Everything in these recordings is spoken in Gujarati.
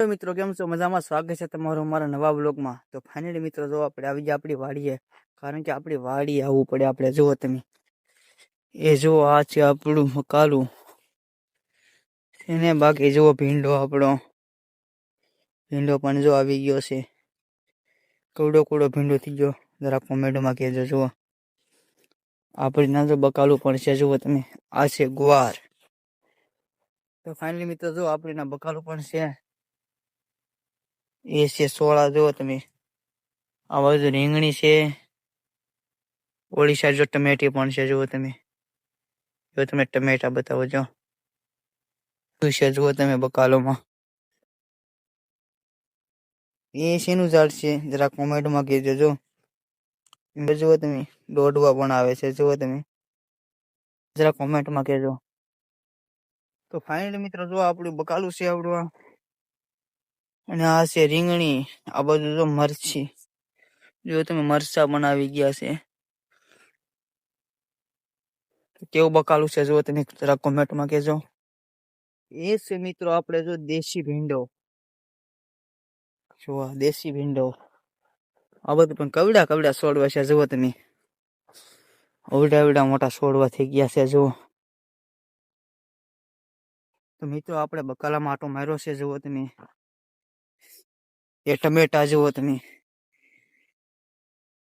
તો મિત્રો, કેમ છો? મજામાં? સ્વાગત છે તમારું અમારા નવા બ્લોગમાં તો ફાઇનલી મિત્રો, જો આપણે આવી ગયા આપણી વાડીએ, કારણ કે આપણી વાડીએ આવવું પડે આપણે. જુઓ તમે. એ જુઓ, આ છે આપણું મકાલું. એને બાકી જુઓ ભીંડો આપણો. ભીંડો પણ જો આવી ગયો છે. કવડો કવડો ભીંડો થઈ ગયો. જરા કોમેન્ટમાં કહેજો, જુઓ. આપણી ના જો બકાલું પણ છે, જુઓ તમે. આ છે ગુવાર. તો ફાઇનલી મિત્રો, જો આપણીના બકાલું પણ છે. એ છે સોળા જુઓ તમે આ બાજુ રીંગણી છે ઓળી સાઈડ જો ટમેટી પણ છે જુઓ તમે જો તમે ટમેટા બતાવો જો શું છે જુઓ તમે બકાલોમાં એ શેનું ઝાડ છે જરા કોમેન્ટમાં કહેજો જો એમાં જુઓ તમે દોડવા પણ આવે છે જુઓ તમે જરા કોમેન્ટમાં કહેજો તો ફાઇનલી મિત્રો જો આપણું બકાલું છે આપણું આ અને આ છે રીંગણી. આ બધું જો મરચી. જો તમે મરચા બનાવી ગયા છે. કેવું બકાલું છે જો તમે, જરા કોમેન્ટમાં કહેજો. એ છે મિત્રો આપણે જો દેશી ભીંડો. જો દેશી ભીંડો. આ બધું પણ કવડા કવડા છોડવા છે જુઓ તમે. અવડા અવડા મોટા છોડવા થઈ ગયા છે જુઓ. તો મિત્રો આપણે બકાલામાં આટો માર્યો છે જુઓ તમે. એ ટમેટા જુઓ તમે.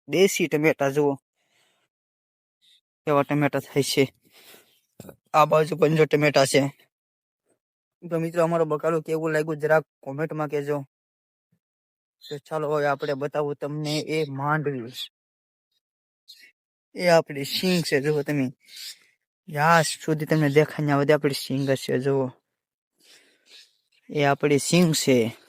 દેશી ટમેટા જુઓ. કેવા ટમેટા થાય છે. આ બાજુ પણ ટમેટા છે. તો મિત્રો અમારો બકાલો કેવું લાગ્યું જરાક કોમેન્ટમાં કહેજો. તો ચાલો હવે આપણે બતાવું તમને એ માંડવી. એ આપણી સિંગ છે, જુઓ તમે. યાસ સુધી તમને દેખાય ને સુધી આપણી સિંગ છે, જુઓ. એ આપણી સિંગ છે.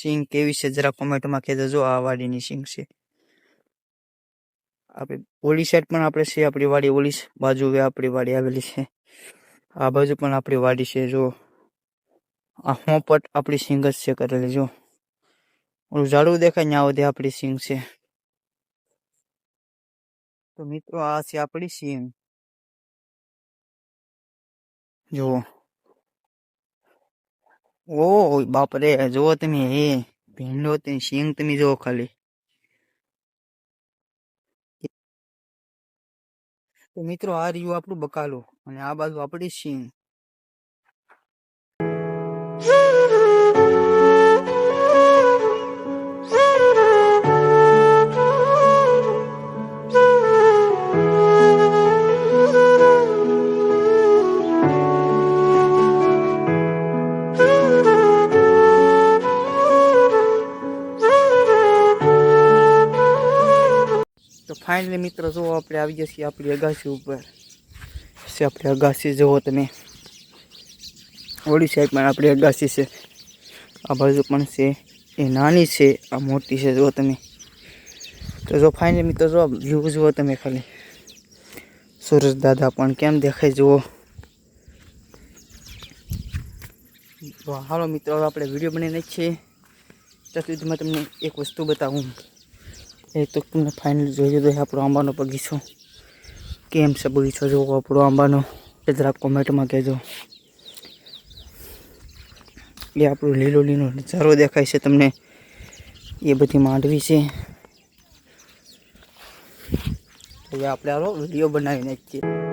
સિંગ કેવી છે? જરા કોમેન્ટમાં કહેજો જો આ વાડીની સિંગ છે. આપણે ઓલી સાઈડ પણ આપણે છે આપણી વાડી ઓલી બાજુ આપણી વાડી આવેલી છે. આ બાજુ પણ આપણી વાડી છે, જો. આ હોપટ આપણી સિંગ જ છે કરેલી, જો. ઓલું ઝાડું દેખાય ત્યાં સુધી આપણી સિંગ છે. તો મિત્રો આ છે આપણી સિંગ. જુઓ ઓ બાપરે, જુઓ તમે હે ભીંડો તમે સિંગ તમે જુઓ ખાલી. તો મિત્રો, આ રહ્યું આપણું બકાલું અને આ બાજુ આપણી સિંગ ફાઇનલી મિત્રો જો આપણે આવી જઈએ છીએ આપણી અગાસી ઉપર. છે આપણી અગાસી જુઓ તમે. ઓડી સાઈડ પણ આપણી અગાસી છે. આ બાજુ પણ છે. એ નાની છે, આ મોટી છે, જુઓ તમે. તો જો ફાઇનલી મિત્રો જો વ્યૂ જુઓ તમે ખાલી. સુરજ દાદા પણ કેમ દેખાય જુઓ. હાલો મિત્રો આપણે વીડિયો બનાવીને છીએ ત્યાં સુધીમાં તમને એક વસ્તુ બતાવું. એ તો તમને ફાઇનલ જોઈ તો આપણો આંબાનો બગીચો કેમ છે બગીચો જોવો આપણો આંબાનો એ જરાક કોમેન્ટમાં કહેજો. એ આપણું લીલો લીલો નજારો દેખાય છે તમને. એ બધી માંડવી છે. હવે આપણે આરો વીડિયો બનાવીને છીએ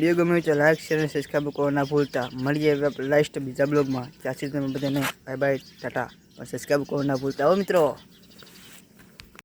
વીડિયો ગમ્યો હોય તો લાઈક, શેર અને સબસ્ક્રાઈબ કરવા ના ભૂલતા. મળીએ લાસ્ટ બીજા બ્લોગમાં ત્યાંથી તમે બધાને બાય બાય ટાટા સબસ્ક્રાઈબ કરવા ના ભૂલતા. હો મિત્રો.